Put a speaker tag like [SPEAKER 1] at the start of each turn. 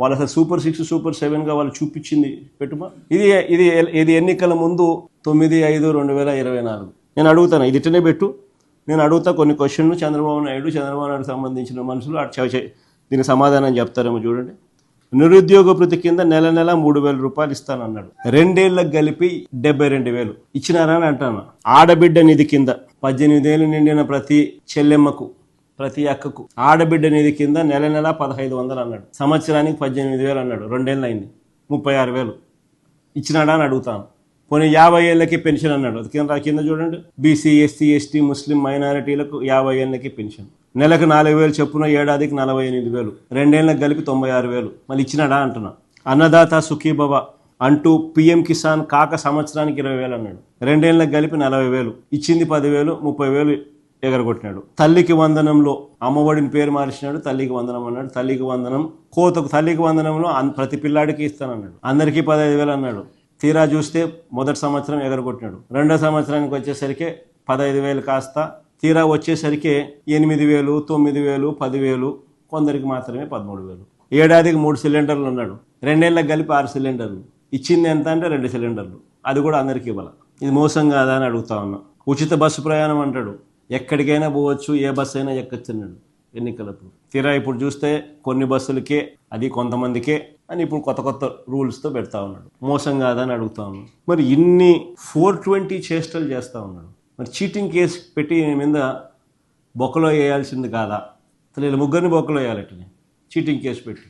[SPEAKER 1] వాళ్ళు అసలు super six super సెవెన్గా వాళ్ళు చూపించింది పెట్టుమా? ఇది ఇది ఇది ఎన్నికల ముందు తొమ్మిది ఐదు రెండు వేల ఇరవై నాలుగు. నేను అడుగుతాను ఇది ఇట్టనే పెట్టు. నేను అడుగుతా కొన్ని క్వశ్చన్లు చంద్రబాబు నాయుడు చంద్రబాబు నాయుడు సంబంధించిన మనుషులు దీనికి సమాధానం చెప్తారేమో చూడండి. నిరుద్యోగ భృతి కింద నెల నెల మూడు వేల రూపాయలు ఇస్తానన్నాడు. రెండేళ్ళకు కలిపి డెబ్బై రెండు వేలు. ఇచ్చినారని అంటాను. ఆడబిడ్డ నిధి కింద పద్దెనిమిది ఏళ్ళు నిండిన ప్రతి చెల్లెమ్మకు ప్రతి అక్కకు. ఆడబిడ్డ నిధి కింద నెల నెల పదహైదు వందలు అన్నాడు. సంవత్సరానికి పద్దెనిమిది వేలు అన్నాడు. రెండేళ్ళు అయింది. ముప్పై ఆరు వేలు. ఇచ్చినాడా అని అడుగుతాను. పోనీ యాభై ఏళ్ళకి పెన్షన్ అన్నాడు. అది కింద కింద చూడండి. బీసీ ఎస్సీ ఎస్టీ ముస్లిం మైనారిటీలకు యాభై ఏళ్ళకి పెన్షన్. నెలకు నాలుగు వేలు చెప్పున ఏడాదికి నలభై ఎనిమిది వేలు. రెండేళ్ళకి కలిపి తొంభై ఆరు వేలు. మళ్ళీ ఇచ్చినాడా అంటున్నా. అన్నదాత సుఖీభవ అంటూ పిఎం కిసాన్ కాక సంవత్సరానికి ఇరవై వేలు అన్నాడు. రెండేళ్ళకి కలిపి నలభై వేలు. ఇచ్చింది పదివేలు ముప్పై వేలు ఎగరగొట్టినాడు. తల్లికి వందనంలో అమ్మఒడిని పేరు మార్చినాడు తల్లికి వందనం అన్నాడు. తల్లికి వందనం కోతకు తల్లికి వందనంలో ప్రతి పిల్లాడికి ఇస్తానన్నాడు. అందరికీ పదహైదు వేలు అన్నాడు. తీరా చూస్తే మొదటి సంవత్సరం ఎగరగొట్టినాడు. రెండో సంవత్సరానికి వచ్చేసరికి పదహైదు వేలు కాస్త. తీరా వచ్చేసరికి ఎనిమిది వేలు తొమ్మిది వేలు పదివేలు కొందరికి మాత్రమే పదమూడు వేలు. ఏడాదికి మూడు సిలిండర్లు ఉన్నాడు రెండేళ్ళకి కలిపి ఆరు సిలిండర్లు. ఇచ్చింది ఎంత అంటే రెండు సిలిండర్లు. అది కూడా అందరికీ ఇవ్వాలి. ఇది మోసం కాదా అని అడుగుతా ఉన్నా. ఉచిత బస్సు ప్రయాణం అంటాడు. ఎక్కడికైనా పోవచ్చు ఏ బస్సు అయినా ఎక్కొచ్చున్నాడు ఎన్నికలప్పుడు. తీరా ఇప్పుడు చూస్తే కొన్ని బస్సులకే అది కొంతమందికే అని ఇప్పుడు కొత్త కొత్త రూల్స్తో పెడతా ఉన్నాడు. మోసం కాదా అని అడుగుతా ఉన్నాడు. మరి ఇన్ని ఫోర్ ట్వంటీ చేష్టలు చేస్తూ ఉన్నాడు. మరి చీటింగ్ కేసు పెట్టి మీద బొక్కలో వేయాల్సింది కాదా? అసలు వీళ్ళ ముగ్గురిని బొక్కలో వేయాలటని చీటింగ్ కేసు పెట్టి.